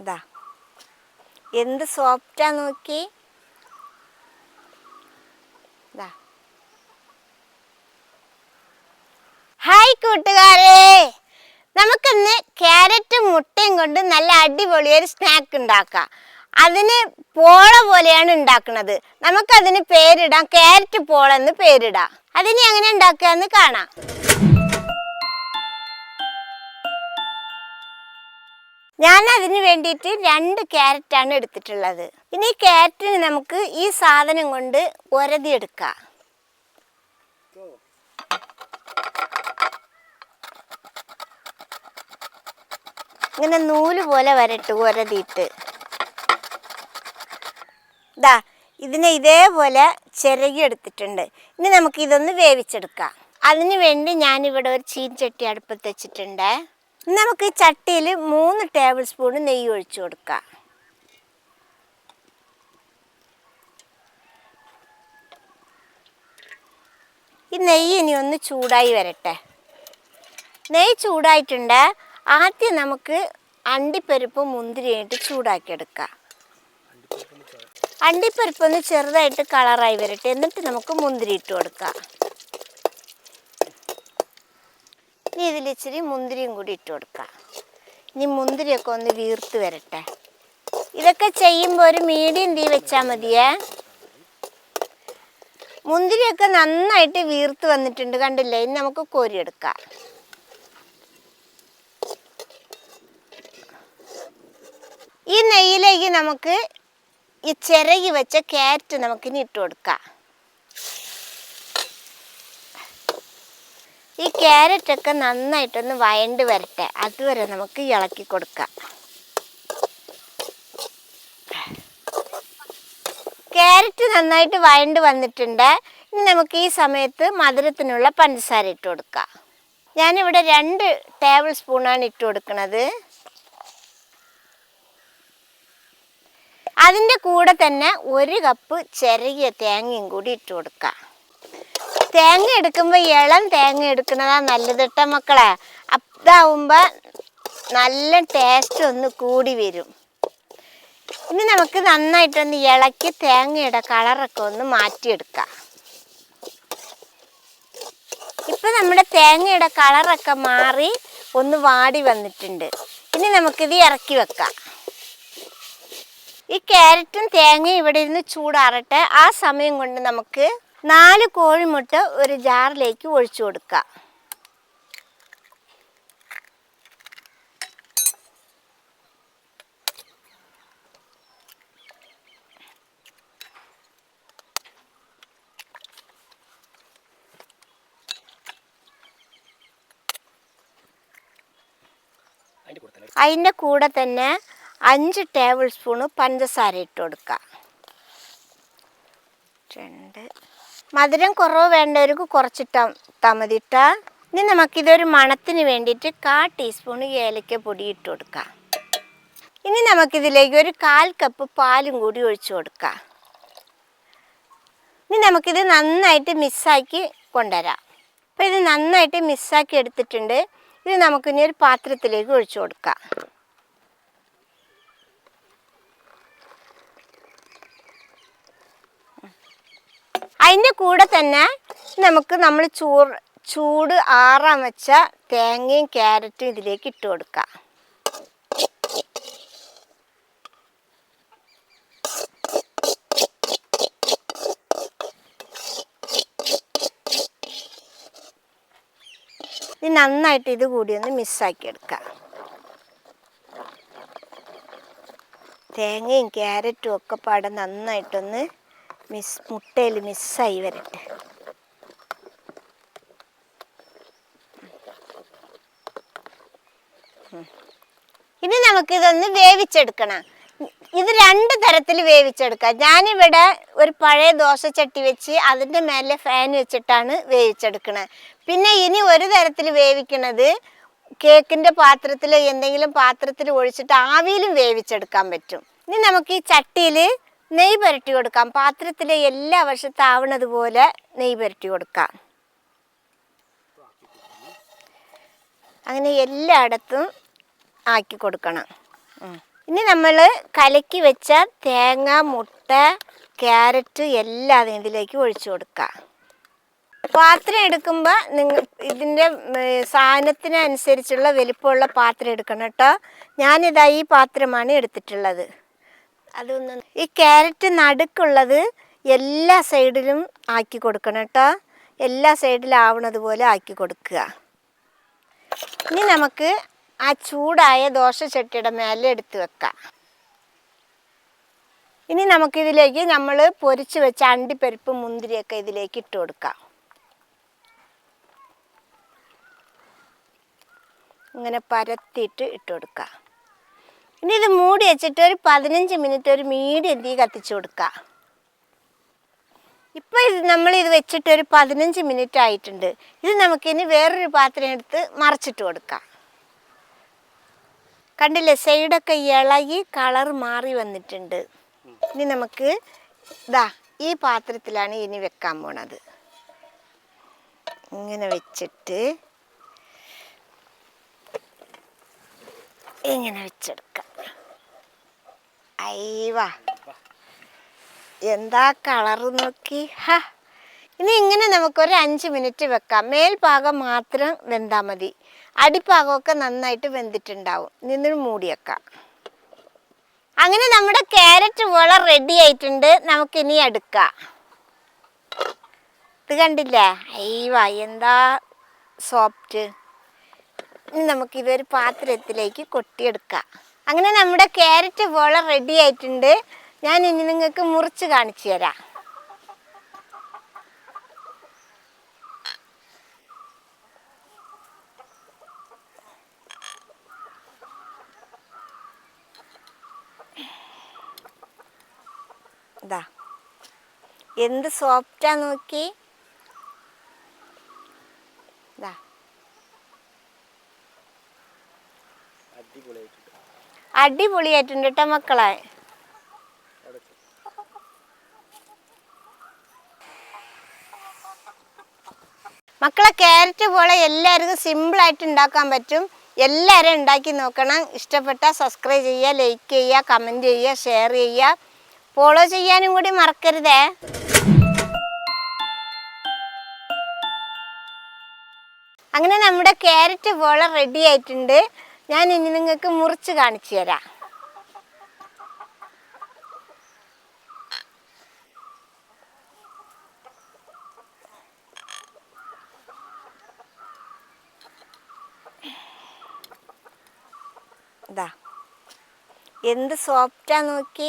ഇതാ എന്ത് സോഫ്റ്റാ നോക്കി? ഹായ് കൂട്ടുകാരെ. നമുക്കിന്ന് ക്യാരറ്റും മുട്ടയും കൊണ്ട് നല്ല അടിപൊളി ഒരു സ്നാക്ക് ഉണ്ടാക്കാം. അതിന് പോള പോലെയാണ് ഉണ്ടാക്കുന്നത്. നമുക്കതിന് പേരിടാം. ക്യാരറ്റ് പോള എന്ന് പേരിടാം. അതിനെ എങ്ങനെ ഉണ്ടാക്കുക എന്ന് കാണാം. ഞാൻ അതിന് വേണ്ടിയിട്ട് രണ്ട് ക്യാരറ്റാണ് എടുത്തിട്ടുള്ളത്. ഇനി ക്യാരറ്റിന് നമുക്ക് ഈ സാധനം കൊണ്ട് ഒരതി എടുക്കാം. ഇങ്ങനെ നൂൽ പോലെ വരട്ട് ഒരതിയിട്ട്. ഇതാ ഇതിനെ ഇതേപോലെ ചിരകി എടുത്തിട്ടുണ്ട്. ഇനി നമുക്ക് ഇതൊന്ന് വേവിച്ചെടുക്കാം. അതിനു വേണ്ടി ഞാനിവിടെ ഒരു ചീൻചട്ടി അടുപ്പത്ത് വെച്ചിട്ടുണ്ട്. നമുക്ക് ചട്ടിയിൽ മൂന്ന് ടേബിൾ സ്പൂൺ നെയ്യ് ഒഴിച്ചു കൊടുക്കാം. ഈ നെയ്യ് ഇനി ഒന്ന് ചൂടായി വരട്ടെ. നെയ്യ് ചൂടായിട്ടുണ്ട്. ആദ്യം നമുക്ക് അണ്ടിപ്പരിപ്പ് മുന്തിരിയായിട്ട് ചൂടാക്കിയെടുക്കാം. അണ്ടിപ്പരിപ്പ് ഒന്ന് ചെറുതായിട്ട് കളറായി വരട്ടെ. എന്നിട്ട് നമുക്ക് മുന്തിരി ഇട്ട് കൊടുക്കാം. ഇനി ഇതിൽ ഇച്ചിരി മുന്തിരിയും കൂടി ഇട്ട് കൊടുക്കാം. ഇനി മുന്തിരിയൊക്കെ ഒന്ന് വീർത്ത് വരട്ടെ. ഇതൊക്കെ ചെയ്യുമ്പോൾ ഒരു മീഡിയം തീ വെച്ചാൽ മതിയേ. മുന്തിരിയൊക്കെ നന്നായിട്ട് വീർത്ത് വന്നിട്ടുണ്ട് കണ്ടില്ലേ? ഇനി നമുക്ക് കോരിയെടുക്കാം ഈ നെയ്യിലേക്ക് നമുക്ക് ഈ ചിരകി വെച്ച ക്യാരറ്റ് നമുക്കിനി ഇട്ട് കൊടുക്കാം. ഈ ക്യാരറ്റൊക്കെ നന്നായിട്ടൊന്ന് വയണ്ട് വരട്ടെ. അതുവരെ നമുക്ക് ഇളക്കി കൊടുക്കാം. ക്യാരറ്റ് നന്നായിട്ട് വയണ്ട് വന്നിട്ടുണ്ട്. ഇനി നമുക്ക് ഈ സമയത്ത് മധുരത്തിനുള്ള പഞ്ചസാര ഇട്ട് കൊടുക്കാം. ഞാനിവിടെ രണ്ട് ടേബിൾ സ്പൂണാണ് ഇട്ട് കൊടുക്കുന്നത് അതിന്റെ കൂടെ തന്നെ ഒരു കപ്പ് ചെറിയ തേങ്ങയും കൂടി ഇട്ട് കൊടുക്കാം. തേങ്ങ എടുക്കുമ്പോൾ ഇളം തേങ്ങ എടുക്കുന്നതാ നല്ലത് കേട്ടോ മക്കളെ. അതാവുമ്പോൾ നല്ല ടേസ്റ്റ് ഒന്ന് കൂടി വരും. ഇനി നമുക്ക് നന്നായിട്ടൊന്ന് ഇളക്കി തേങ്ങയുടെ കളറൊക്കെ ഒന്ന് മാറ്റിയെടുക്കാം. ഇപ്പം നമ്മുടെ തേങ്ങയുടെ കളറൊക്കെ മാറി ഒന്ന് വാടി വന്നിട്ടുണ്ട്. ഇനി നമുക്കിത് ഇറക്കി വെക്കാം. ഈ ക്യാരറ്റും തേങ്ങയും ഇവിടെ ഇരുന്ന് ചൂടാറട്ടെ. ആ സമയം കൊണ്ട് നമുക്ക് നാല് കോഴിമുട്ട ഒരു ജാറിലേക്ക് ഒഴിച്ചു കൊടുക്കുക. അതിന്റെ കൂടെ തന്നെ അഞ്ച് ടേബിൾ സ്പൂണ് പഞ്ചസാര ഇട്ട് കൊടുക്കാം രണ്ട് മധുരം കുറവ് വേണ്ടവർക്ക് കുറച്ചിട്ടാ ഇട്ടാൽ ഇനി നമുക്കിതൊരു മണത്തിന് വേണ്ടിയിട്ട് കാ ടീസ്പൂൺ ഏലക്ക പൊടി ഇട്ട് കൊടുക്കാം. ഇനി നമുക്കിതിലേക്ക് ഒരു കാൽ കപ്പ് പാലും കൂടി ഒഴിച്ചു കൊടുക്കാം. ഇനി നമുക്കിത് നന്നായിട്ട് മിസ്സാക്കി കൊണ്ടുവരാം. അപ്പോൾ ഇത് നന്നായിട്ട് മിസ്സാക്കി എടുത്തിട്ടുണ്ട്. ഇത് നമുക്കിനി ഒരു പാത്രത്തിലേക്ക് ഒഴിച്ചു കൊടുക്കാം. അതിന്റെ കൂടെ തന്നെ നമുക്ക് നമ്മൾ ചൂട് ചൂട് ആറാൻ വെച്ച തേങ്ങയും ക്യാരറ്റും ഇതിലേക്ക് ഇട്ട് കൊടുക്കാം. ഇത് നന്നായിട്ട് ഇത് കൂടി ഒന്ന് മിസ്സാക്കി എടുക്കാം. തേങ്ങയും ക്യാരറ്റും ഒക്കെ പാടെ നന്നായിട്ടൊന്ന് മിസ് മുട്ടയിൽ മിസ്സായി വരട്ടെ. ഇനി നമുക്ക് ഇതൊന്ന് വേവിച്ചെടുക്കണം. ഇത് രണ്ട് തരത്തിൽ വേവിച്ചെടുക്കാം. ഞാനിവിടെ ഒരു പഴയ ദോശച്ചട്ടി വെച്ച് അതിന്റെ മേലെ ഫാൻ വെച്ചിട്ടാണ് വേവിച്ചെടുക്കുന്നത് പിന്നെ ഇനി ഒരു തരത്തിൽ വേവിക്കണത് കേക്കിന്റെ പാത്രത്തിൽ എന്തെങ്കിലും പാത്രത്തിൽ ഒഴിച്ചിട്ട് ആവിയിലും വേവിച്ചെടുക്കാൻ പറ്റും. ഇനി നമുക്ക് ഈ ചട്ടിയിൽ നെയ്യ് പുരട്ടി കൊടുക്കാം. പാത്രത്തിലെ എല്ലാ വശത്താവണതുപോലെ നെയ് പുരട്ടി കൊടുക്കാം. അങ്ങനെ എല്ലായിടത്തും ആക്കി കൊടുക്കണം. ഇനി നമ്മൾ കലക്കി വെച്ച തേങ്ങ മുട്ട ക്യാരറ്റ് എല്ലാം ഇതിലേക്ക് ഒഴിച്ചു കൊടുക്കുക പാത്രം എടുക്കുമ്പോൾ നിങ്ങൾ ഇതിന്റെ സാധനത്തിനനുസരിച്ചുള്ള വലിപ്പമുള്ള പാത്രം എടുക്കണം കേട്ടോ. ഞാനിതാ ഈ പാത്രമാണ് എടുത്തിട്ടുള്ളത്. അതൊന്ന് ഈ ക്യാരറ്റ് നടുക്കുള്ളത് എല്ലാ സൈഡിലും ആക്കി കൊടുക്കണം കേട്ടോ. എല്ലാ സൈഡിലും ആവണത് പോലെ ആക്കി കൊടുക്കുക. ഇനി നമുക്ക് ആ ചൂടായ ദോശ ചട്ടിയുടെ മേലെ എടുത്ത് വെക്കാം. ഇനി നമുക്കിതിലേക്ക് നമ്മൾ പൊരിച്ച് വെച്ച അണ്ടിപ്പരിപ്പ് മുന്തിരിയൊക്കെ ഇതിലേക്ക് ഇട്ട് കൊടുക്കാം. ഇങ്ങനെ പരത്തിയിട്ട് ഇട്ട് കൊടുക്കുക ഇനി ഇത് മൂടി വെച്ചിട്ട് ഒരു പതിനഞ്ച് മിനിറ്റ് ഒരു മീഡിയം തീ കത്തിച്ചു കൊടുക്കുക ഇപ്പം ഇത് നമ്മൾ ഇത് വെച്ചിട്ട് ഒരു പതിനഞ്ച് മിനിറ്റ് ആയിട്ടുണ്ട്. ഇത് നമുക്കിനി വേറൊരു പാത്രം എടുത്ത് മറച്ചിട്ട് കൊടുക്കാം. കണ്ടില്ലേ സൈഡൊക്കെ ഇളകി കളർ മാറി വന്നിട്ടുണ്ട്. ഇനി നമുക്ക് ഇതാ ഈ പാത്രത്തിലാണ് ഇനി വെക്കാൻ പോണത്. ഇങ്ങനെ വെച്ചിട്ട് ഇങ്ങനെ വെച്ചെടുക്കാം. അയ്യവാ. എന്താ കളർ നോക്കി? ഹാ. ഇനി ഇങ്ങനെ നമുക്കൊരു അഞ്ച് മിനിറ്റ് വെക്കാം. മേൽഭാഗം മാത്രം വെന്താൽ മതി. അടിഭാഗമൊക്കെ നന്നായിട്ട് വെന്തിട്ടുണ്ടാവും. നിന്നിട്ട് മൂടിയേക്കാം അങ്ങനെ നമ്മുടെ ക്യാരറ്റ് വള റെഡി ആയിട്ടുണ്ട്. നമുക്കിനി എടുക്കാം. ഇത് കണ്ടില്ലേ? അയ്യവാ എന്താ സോഫ്റ്റ് നമുക്കിതൊരു പാത്രത്തിലേക്ക് കൊട്ടിയെടുക്കാം. അങ്ങനെ നമ്മുടെ ക്യാരറ്റ് പോള റെഡി ആയിട്ടുണ്ട്. ഞാൻ ഇനി നിങ്ങൾക്ക് മുറിച്ച് കാണിച്ചു തരാം. എന്ത് സോഫ്റ്റാ നോക്കി ഇതാ അടിപൊളിയായിട്ടുണ്ട്. കേട്ടോ മക്കളെ. മക്കളെ ക്യാരറ്റ് പോലെ എല്ലാവർക്കും സിമ്പിളായിട്ട് ഉണ്ടാക്കാൻ പറ്റും. എല്ലാവരും ഉണ്ടാക്കി നോക്കണം. ഇഷ്ടപ്പെട്ടാൽ സബ്സ്ക്രൈബ് ചെയ്യുക ലൈക്ക് ചെയ്യുക കമന്റ് ചെയ്യുക ഷെയർ ചെയ്യുക. ഫോളോ ചെയ്യാനും കൂടി മറക്കരുതേ. അങ്ങനെ നമ്മുടെ ക്യാരറ്റ് പോലെ റെഡി ആയിട്ടുണ്ട്. ഞാൻ ഇനി നിങ്ങൾക്ക് മുറിച്ച് കാണിച്ചു തരാം. എന്ത് സോഫ്റ്റാ നോക്കി.